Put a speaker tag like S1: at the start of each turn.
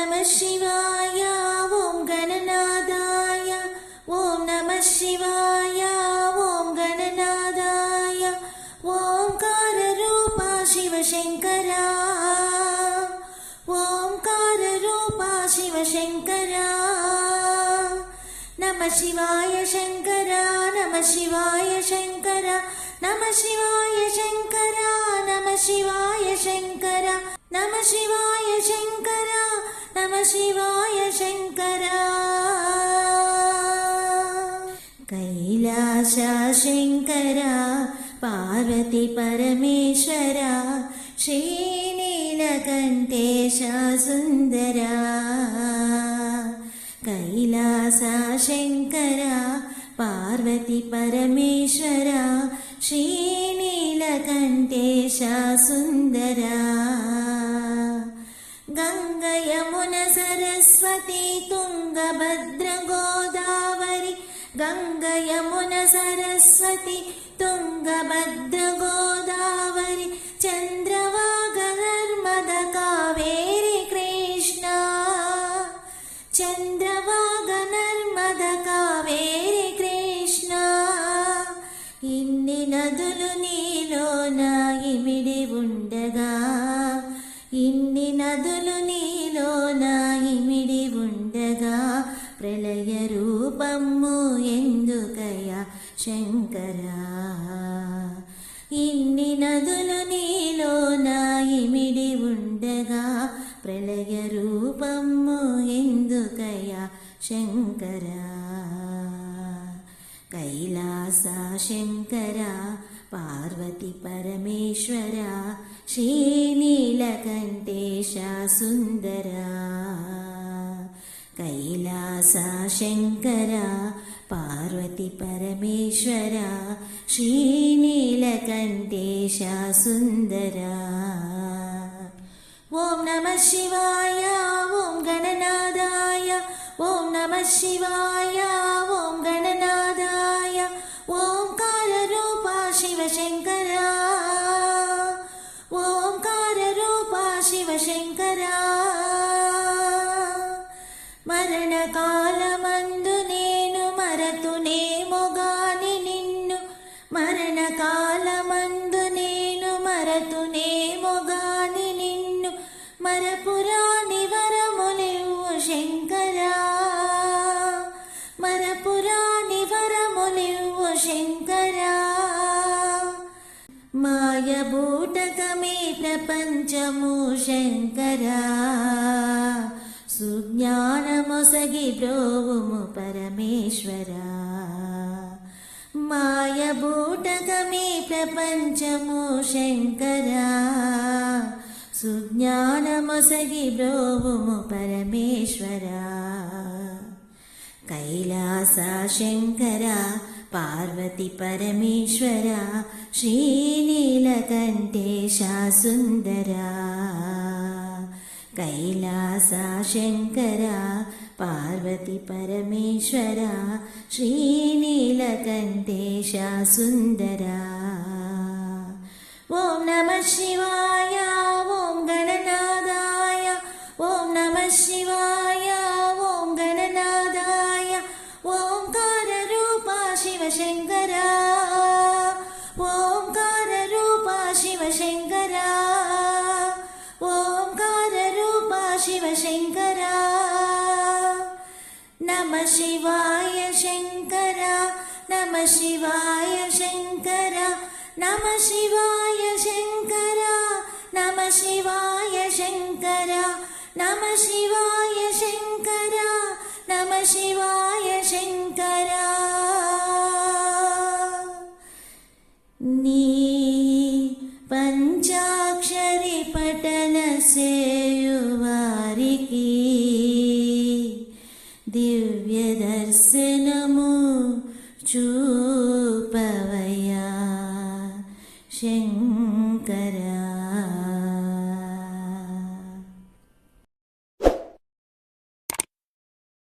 S1: नमः शिवाय ॐ गणनादाय ॐ नमः शिवाय ॐ गणनादाय ॐकाररूपा शिवशङ्करा ॐकाररूपा शिवशङ्करा नमः शिवाय शङ्करा नमः शिवाय शङ्कर नमः शिवाय शङ्करा नमः शिवाय शङ्कर नमः शिवाय शङ्करा శివాయ శంకర నమ శివాయ శంకర కైలాస శంకర పార్వతి పరమేశ్వర శ్రీనీలకంఠేశ సుందరా కైలాస శంకర పార్వతి పరమేశ్వర गङ्गा यमुन सरस्वती तुङ्गभद्रगोदावरि। सरस्वती तुङ्गभद्र चन्द्र నదులు నీలో నాయిమిడి ఉండగా ప్రళయ రూపము ఎందుకయ శంకరా? ఇన్ని నదులు నీలో నాయిమిడి ఉండగా ప్రళయ రూపము ఎందుకయ శంకరా? కైలాస శంకర పార్వతి పరమేశ్వర శ్రీనీలకంఠేశ సుందరా కైలాస శంకర పార్వతి పరమేశ్వర శ్రీనీలకంఠేశ సుందరా. ఓం నమ శివాయ ఓం గణనాదాయ ఓం నమ శివాయ ఓం గణనాదాయ ఓంకార రూప శివశంకర మరణ కాలమందు నేను మరతునేమో గాని నిన్ను. మరణ కాలమందు నేను మరతునేమో గాని నిన్ను. మరపురాని వరములివ్వు శంకరా. మరపురాని వరములివ్వు శంకరా. మాయబూటకమే ప్రపంచము శంకరా. సుజ్ఞానమొసగి బ్రోవుము పరమేశ్వరా. మాయబూటకమే ప్రపంచము శంకరా. సుజ్ఞానమొసగి బ్రోవుము పరమేశ్వరా. కైలాస శంకర పార్వతి పరమేశ్వర శ్రీనీలకంఠేశ సుందరా. कैलासा शङ्करा पार्वतीपरमेश्वरा श्रीनीलकण्ठेशा सुन्दरा। ॐ नमः शिवाय ॐ गणनादाय ॐ नमः शिवाय ॐ गणनादाय ॐकाररूपा शिवशङ्करा। ॐकाररूपा शिवशङ्कर। शिवाय शङ्कर नम शिवाय शङ्करवाय शङ्कर नम शिवाय शङ्करवाय शिवाय शङ्कर। దివ్య దర్శనము చూపవయా శంకరా